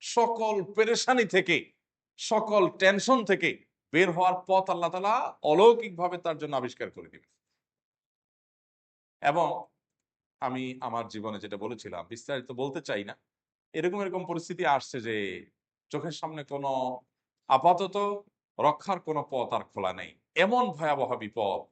সকল পেরেশানি থেকে, সকল টেনশন থেকে বের হওয়ার পথ আল্লাহ তাআলা অলৌকিকভাবে তার জন্য আবিষ্কার করে দিবেন। এবং আমি আমার জীবনে যেটা বলেছিলাম, বিস্তারিত বলতে চাই না, এরকম এরকম পরিস্থিতি আসছে যে চোখের সামনে কোনো আপাতত রক্ষার কোনো পথ আর খোলা নেই। এমন ভয়াবহ বিপদ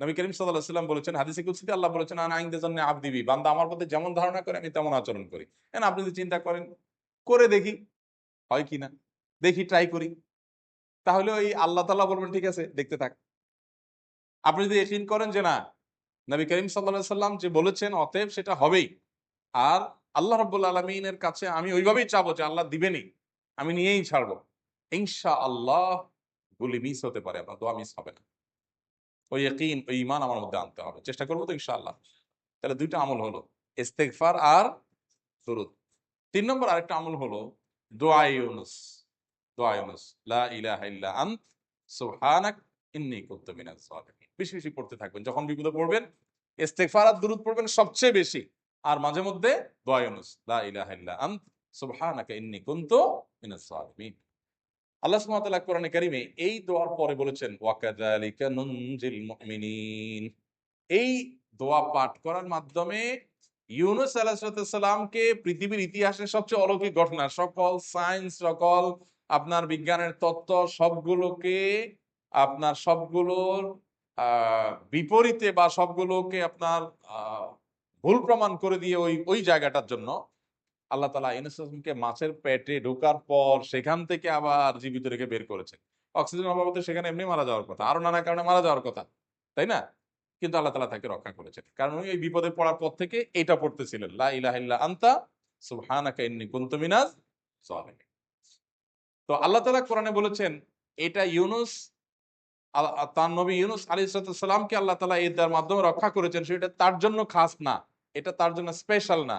নবী করিম সাল্লাহ সাল্লাম বলেছেন, হাদিসে কুলসিতে আল্লাহ বলেছেন, আন আইনদের জন্য আবদিবি বান্দা আমার প্রতি যেমন ধারণা করে, আমি তেমন আচরণ করি। কেন আপনি যদি চিন্তা করেন, করে দেখি, হয় কিনা দেখি ট্রাই করি। তাহলে ওই আল্লাহ তাল্লাহ বলবেন, ঠিক আছে, দেখতে থাক। আপনি যদি একিন করেন যে, না, নবী করিম সাল্লাহ সাল্লাম যে বলেছেন, অতএব সেটা হবেই। আর আল্লাহ রব্বুল আলমিনের কাছে আমি ওইভাবেই চাবো যে, আল্লাহ দিবেনি আমি নিয়েই ছাড়বো। ইনশা আল্লাহ গুলি মিস হতে পারে, আপনার দোয়া মিস হবে না। ওই ইকিন ওই ইমান আমার মধ্যে আনতে হবে। চেষ্টা করব তো ইনশাআল্লাহ। তাহলে দুইটা আমল হলো, ইস্তেগফার আর সুরুদ তিন নম্বর আরেকটা আমল হলো, দোয়া ইউনুস। লা আন্ত, সুবহানাক ইন্নী কুনতু বেশি বেশি পড়তে থাকবেন। যখন বিপদে পড়বেন, ইস্তেগফার আর দুরুদ পড়বেন সবচেয়ে বেশি। আর মাঝে মধ্যে দোয়া ইউনুস, লা আন্ত আল্লাহ কোরআনে কারিমে এই দোয়ার পরে বলেছেন এই দোয়া পাঠ করার মাধ্যমে ইউনুস পৃথিবীর সবচেয়ে অলৌকিক ঘটনা, সকল সায়েন্স, সকল আপনার বিজ্ঞানের তত্ত্ব, সবগুলোকে আপনার সবগুলোর বিপরীতে বা সবগুলোকে আপনার ভুল প্রমাণ করে দিয়ে ওই ওই জায়গাটার জন্য আল্লাহ তালা ইউনুসকে মাছের পেটে ঢোকার পর সেখান থেকে আবার জীবিত রেখে বের করেছেন। অক্সিজেন অভাবে তো সেখানে এমনি মারা যাওয়ার কথা। আরও নানা কারণে মারা যাওয়ার কথা, তাই না? কিন্তু আল্লাহ তালা তাকে রক্ষা করেছেন। কারণ উনি বিপদে পড়ার পর থেকে এটা পড়তেছিলেন, লা আনতা তো আল্লাহ তালা কোরআনে বলেছেন, এটা ইউনুস তার নবী ইউনুস আলী সালামকে আল্লাহ তালা এটার মাধ্যমে রক্ষা করেছেন। সেটা তার জন্য খাস না। এটা তার জন্য স্পেশাল না।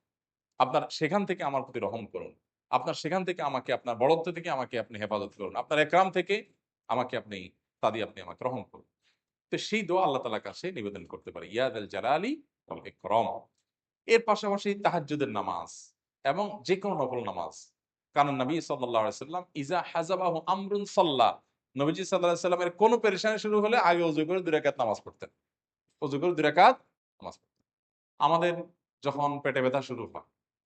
আপনার সেখান থেকে আমার প্রতি রহম করুন। আপনার সেখান থেকে আমাকে, আপনার বড়ত্ব থেকে আমাকে আপনি হেফাজত করুন। আপনার একরাম থেকে আমাকে আপনি, তাদি আপনি আমাকে রহম করুন। তো সেই দোয়া আল্লাহ তালার কাছে নিবেদন করতে পারে। ইয়াদ আল জালালি ওয়াল ইকরাম। এর পাশাপাশি তাহাজ্জুদের নামাজ এবং যে কোনো নফল নামাজ। কারণ নবী আলাইহি সাল্লাম, ইজা হাজাবাহু আমরুন সাল্লাহ নবীজি আলাইহি সাল্লামের কোনো পেরেশানি শুরু হলে আগে ওযু করে দুই রাকাত নামাজ পড়তেন। ওযু করে দুই রাকাত নামাজ পড়তেন। আমাদের যখন পেটে ব্যথা শুরু হয়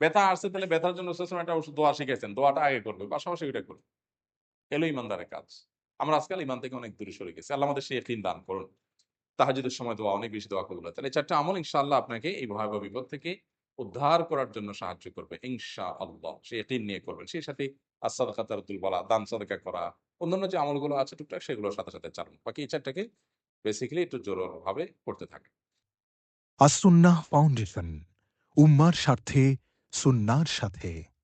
ব্যথা আসছে তাহলে ব্যথার জন্য একটা ওষুধ দোয়া শিখেছেন দোয়াটা আগে করবে, পাশাপাশি ওইটা করবে। এলো ইমানদারের কাজ। আমরা আজকাল ইমান থেকে অনেক দূরে সরে গেছি। আল্লাহ আমাদের সেই একদিন দান করুন। তাহাজুদের সময় দোয়া, অনেক বেশি দোয়া করব তাহলে চারটা আমল ইনশাআল্লাহ আপনাকে এই ভয়াবহ বিপদ থেকে উদ্ধার করার জন্য সাহায্য করবে ইনশা আল্লাহ সে একদিন নিয়ে করবেন। সেই সাথে আসাদ আসাদাকাতুল বলা, দান সাদাকা করা, অন্যান্য যে আমলগুলো আছে টুকটাক সেগুলোর সাথে সাথে চালান। বাকি এই চারটাকে বেসিক্যালি একটু জোর ভাবে করতে থাকে আসুন্নাহ ফাউন্ডেশন, উম্মার স্বার্থে সুন্নার সাথে।